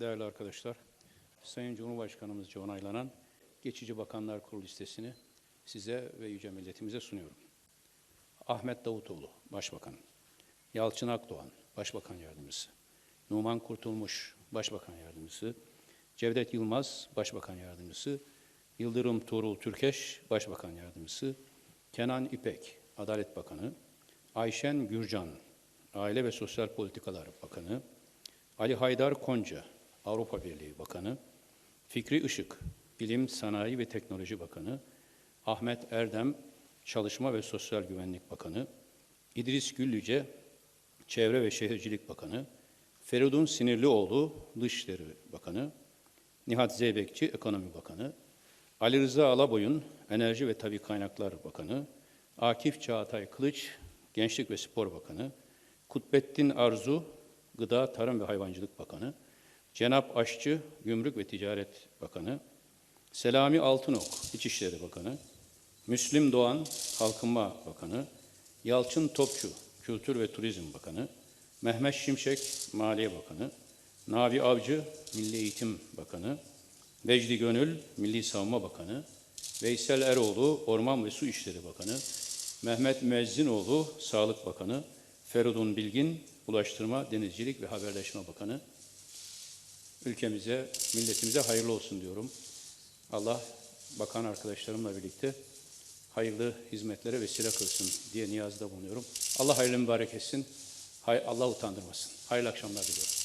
Değerli arkadaşlar, Sayın Cumhurbaşkanımızca onaylanan Geçici Bakanlar Kurulu listesini size ve yüce milletimize sunuyorum. Ahmet Davutoğlu, Başbakan. Yalçın Akdoğan, Başbakan Yardımcısı. Numan Kurtulmuş, Başbakan Yardımcısı. Cevdet Yılmaz, Başbakan Yardımcısı. Yıldırım Tuğrul Türkeş, Başbakan Yardımcısı. Kenan İpek, Adalet Bakanı. Ayşen Gürcan, Aile ve Sosyal Politikalar Bakanı. Ali Haydar Konca, Avrupa Birliği Bakanı, Fikri Işık, Bilim, Sanayi ve Teknoloji Bakanı, Ahmet Erdem, Çalışma ve Sosyal Güvenlik Bakanı, İdris Güllüce, Çevre ve Şehircilik Bakanı, Feridun Sinirlioğlu, Dışişleri Bakanı, Nihat Zeybekçi, Ekonomi Bakanı, Ali Rıza Alaboyun, Enerji ve Tabi Kaynaklar Bakanı, Akif Çağatay Kılıç, Gençlik ve Spor Bakanı, Kutbettin Arzu, Gıda, Tarım ve Hayvancılık Bakanı, Cenap Aşçı, Gümrük ve Ticaret Bakanı, Selami Altınok, İçişleri Bakanı, Müslim Doğan, Kalkınma Bakanı, Yalçın Topçu, Kültür ve Turizm Bakanı, Mehmet Şimşek, Maliye Bakanı, Nabi Avcı, Milli Eğitim Bakanı, Vecdi Gönül, Milli Savunma Bakanı, Veysel Eroğlu, Orman ve Su İşleri Bakanı, Mehmet Müezzinoğlu, Sağlık Bakanı, Feridun Bilgin, Ulaştırma, Denizcilik ve Haberleşme Bakanı. Ülkemize, milletimize hayırlı olsun diyorum. Allah bakan arkadaşlarımla birlikte hayırlı hizmetlere vesile kılsın diye niyazda bulunuyorum. Allah hayırlı mübarek etsin. Hay Allah utandırmasın. Hayırlı akşamlar diliyorum.